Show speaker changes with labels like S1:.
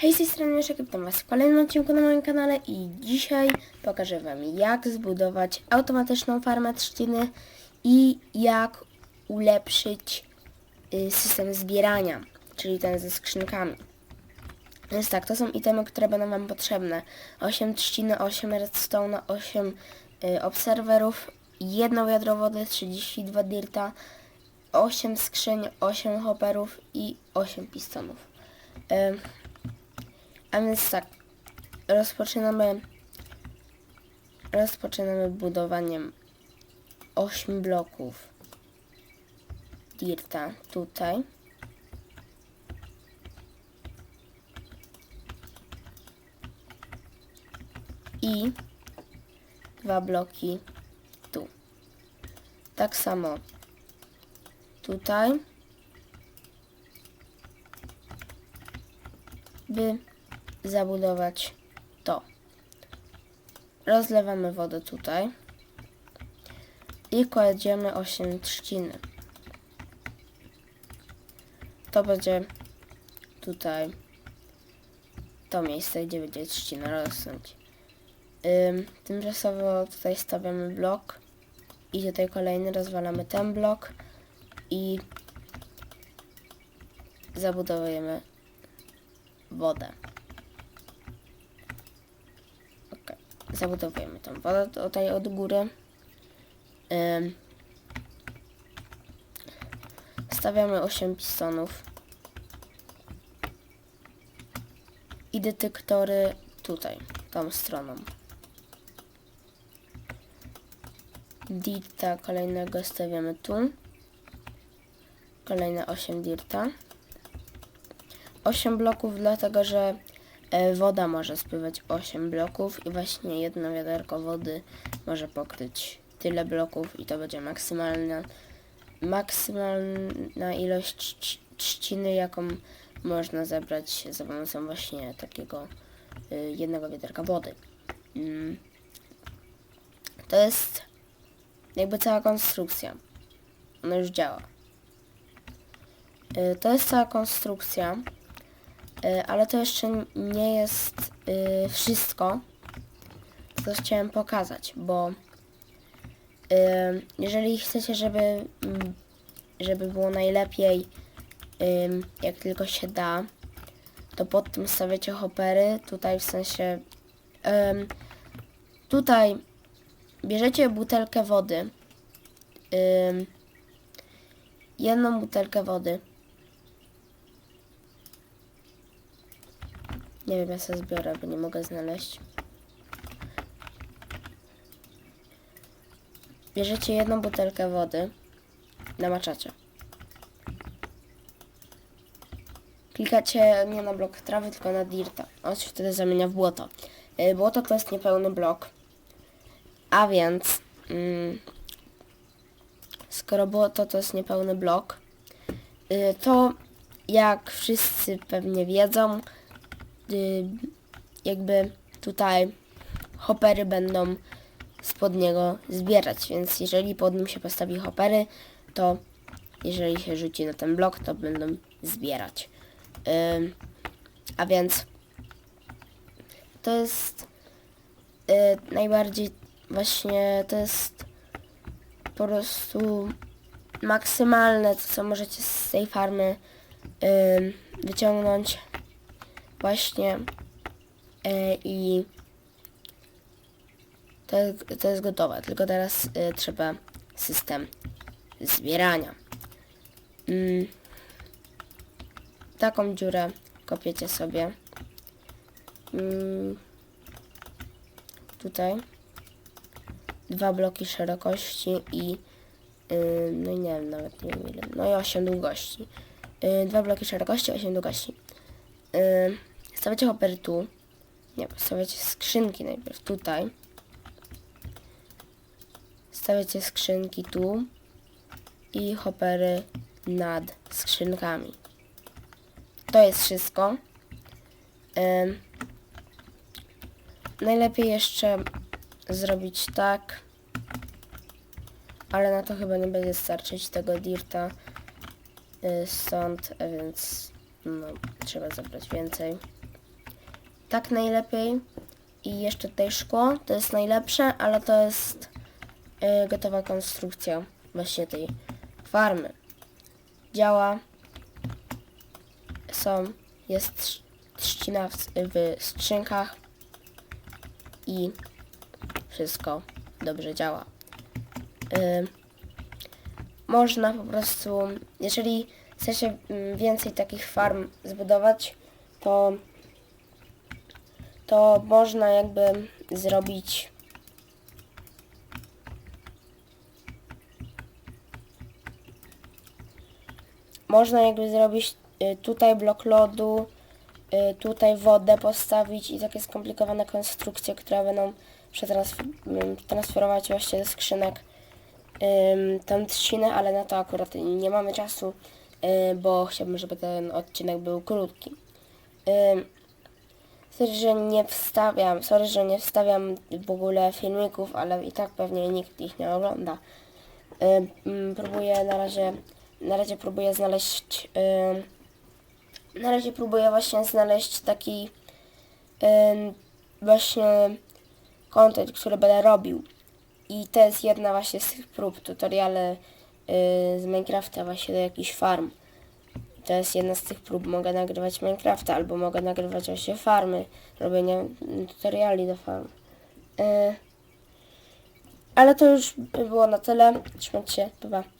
S1: Hej, z tej strony Mieszek, witam Was w kolejnym odcinku na moim kanale i dzisiaj pokażę Wam jak zbudować automatyczną farmę trzciny i jak ulepszyć y, system zbierania, czyli ten ze skrzynkami. Więc tak, to są itemy, które będą Wam potrzebne. 8 trzciny, 8 redstone, 8 y, obserwerów, jedno wiadro wody, 32 dirta, 8 skrzyń, 8 hopperów i 8 pistonów. A więc tak, rozpoczynamy rozpoczynamy budowaniem 8 bloków dirta tutaj. I dwa bloki tu. Tak samo tutaj. By zabudować to. Rozlewamy wodę tutaj i kładziemy 8 trzciny. To będzie tutaj to miejsce, gdzie będzie trzcina rosnąć. Ym, tymczasowo tutaj stawiamy blok i tutaj kolejny rozwalamy ten blok i zabudowujemy wodę. Zabudowujemy tą wodę tutaj od góry. Stawiamy 8 pistonów i detektory tutaj, tą stroną. Dirta kolejnego stawiamy tu. Kolejne 8 dirta. 8 bloków, dlatego że woda może spływać 8 bloków i właśnie jedno wiaderko wody może pokryć tyle bloków i to będzie maksymalna, maksymalna ilość trz- trzciny, jaką można zebrać za pomocą właśnie takiego y, jednego wiaderka wody. Mm. To jest jakby cała konstrukcja. Ona już działa. Y, To jest cała konstrukcja, ale to jeszcze nie jest y, wszystko, co chciałem pokazać, bo y, jeżeli chcecie, żeby, mm, żeby było najlepiej, jak tylko się da, to pod tym stawiacie hoppery, tutaj w sensie, tutaj bierzecie butelkę wody, jedną butelkę wody, nie wiem, ja sobie zbiorę, bo nie mogę znaleźć. Bierzecie jedną butelkę wody, namaczacie. Klikacie nie na blok trawy, tylko na dirta. On się wtedy zamienia w błoto. Y, Błoto to jest niepełny blok. A więc, mm, skoro błoto to jest niepełny blok, y, to jak wszyscy pewnie wiedzą, jakby tutaj hopery będą spod niego zbierać, więc jeżeli pod nim się postawi hopery, to jeżeli się rzuci na ten blok, to będą zbierać. Ym, a więc to jest y, najbardziej właśnie to jest po prostu maksymalne, co możecie z tej farmy ym, wyciągnąć właśnie y, i to, to jest gotowe, tylko teraz y, trzeba system zbierania. Mm, taką dziurę kopiecie sobie. Mm, tutaj dwa bloki szerokości i y, no nie wiem nawet nie wiem ile, no i 8 długości. Y, dwa bloki szerokości, 8 długości. Y, stawiacie hopper tu. Nie, stawiacie skrzynki najpierw tutaj. Stawiacie skrzynki tu i hoppery nad skrzynkami. To jest wszystko. Ym, najlepiej jeszcze zrobić tak, ale na to chyba nie będzie starczyć tego dirta y, stąd, więc no, trzeba zabrać więcej. Tak najlepiej. I jeszcze tutaj szkło, to jest najlepsze, ale to jest y, gotowa konstrukcja właśnie tej farmy. Działa. Są, jest trz- trzcina w, w skrzynkach i wszystko dobrze działa. Y, można po prostu, jeżeli chcecie mm, więcej takich farm zbudować, to to można jakby zrobić można jakby zrobić y, tutaj blok lodu, y, tutaj wodę postawić i takie skomplikowane konstrukcje, które będą przetransf- ym, transferować właśnie ze skrzynek tą trzcinę, ale na to akurat nie mamy czasu, y, bo chciałbym, żeby ten odcinek był krótki. Sorry, że nie wstawiam, sorry, że nie wstawiam w ogóle filmików, ale i tak pewnie nikt ich nie ogląda. Ym, ym, próbuję na razie, na razie próbuję znaleźć, ym, na razie próbuję właśnie znaleźć taki ym, właśnie content, który będę robił. I to jest jedna właśnie z tych prób, tutoriale y, z Minecrafta właśnie do jakichś farm. To jest jedna z tych prób. Mogę nagrywać Minecrafta albo mogę nagrywać właśnie farmy, robienie tutoriali do farm. Y, ale to już by było na tyle. Trzymajcie się, pa.